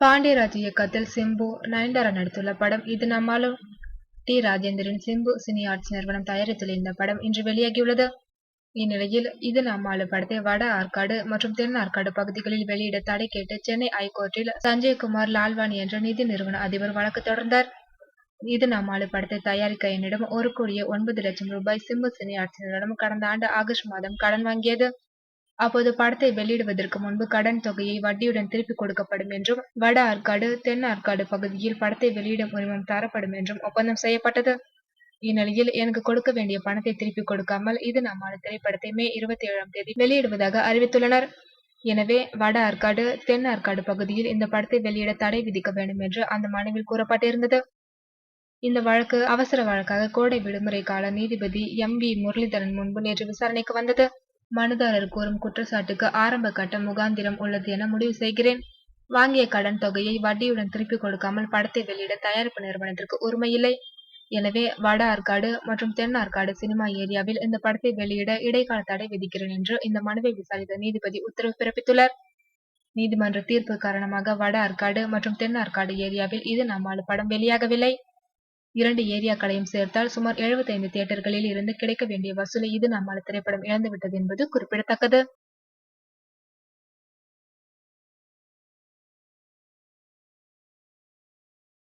பாண்டியராஜ் இயக்கத்தில் சிம்பு நயன்தாரா நடித்துள்ள படம் இது நம்மாலும் T. Rajendran Simbu cine arts நிறுவனம் தயாரித்துள்ள இந்த படம் இன்று வெளியாகியுள்ளது. இந்நிலையில் இது நம்மாலு படத்தை வட ஆற்காடு மற்றும் தென் ஆற்காடு பகுதிகளில் வெளியிட தடை கேட்டு சென்னை ஐகோர்ட்டில் சஞ்சய்குமார் லால்வானி என்ற நிதி நிறுவன அதிபர் வழக்கு தொடர்ந்தார். இது நம்மாலு படத்தை தயாரிக்க என்னிடம் ஒரு கோடியே ஒன்பது லட்சம் ரூபாய் சிம்பு சினி ஆர்ட்ஸ் நிறுவனம் கடந்த ஆண்டு ஆகஸ்ட் மாதம் கடன் வாங்கியது. அப்போது படத்தை வெளியிடுவதற்கு முன்பு கடன் தொகையை வட்டியுடன் திருப்பிக் கொடுக்கப்படும் என்றும் வட ஆற்காடு தென் ஆற்காடு பகுதியில் படத்தை வெளியிடும் உரிமம் தரப்படும் என்றும் ஒப்பந்தம் செய்யப்பட்டது. இந்நிலையில் எனக்கு கொடுக்க வேண்டிய பணத்தை திருப்பிக் கொடுக்காமல் இது நம்மான திரைப்படத்தை மே இருபத்தி ஏழாம் தேதி வெளியிடுவதாக அறிவித்துள்ளனர். எனவே வட ஆற்காடு தென் ஆற்காடு பகுதியில் இந்த படத்தை வெளியிட தடை விதிக்க வேண்டும் என்று அந்த மனுவில் கூறப்பட்டிருந்தது. இந்த வழக்கு அவசர வழக்காக கோடை விடுமுறை கால நீதிபதி எம் வி முரளிதரன் முன்பு நேற்று விசாரணைக்கு வந்தது. மனுதாரர் கூறும் குற்றச்சாட்டுக்கு ஆரம்ப கட்ட முகாந்திரம் உள்ளது என முடிவு செய்கிறேன். வாங்கிய கடன் தொகையை வட்டியுடன் திருப்பிக் கொடுக்காமல் படத்தை வெளியிட தயாரிப்பு நிறுவனத்திற்கு உரிமை இல்லை எனவே வட ஆற்காடு மற்றும் தென் ஆற்காடு சினிமா ஏரியாவில் இந்த படத்தை வெளியிட இடைக்கால தடை விதிக்கிறேன் என்று இந்த மனுவை விசாரித்த நீதிபதி உத்தரவு பிறப்பித்துள்ளார். நீதிமன்ற தீர்ப்பு காரணமாக வட ஆற்காடு மற்றும் தென் ஆற்காடு ஏரியாவில் இது நம்மால் படம் வெளியாகவில்லை. இரண்டு ஏரியாக்களையும் சேர்த்தால் சுமார் எழுபத்தைந்து தியேட்டர்களில் இருந்து கிடைக்க வேண்டிய வசூலை இது நம்மால் திரைப்படம் இழந்துவிட்டது என்பது குறிப்பிடத்தக்கது.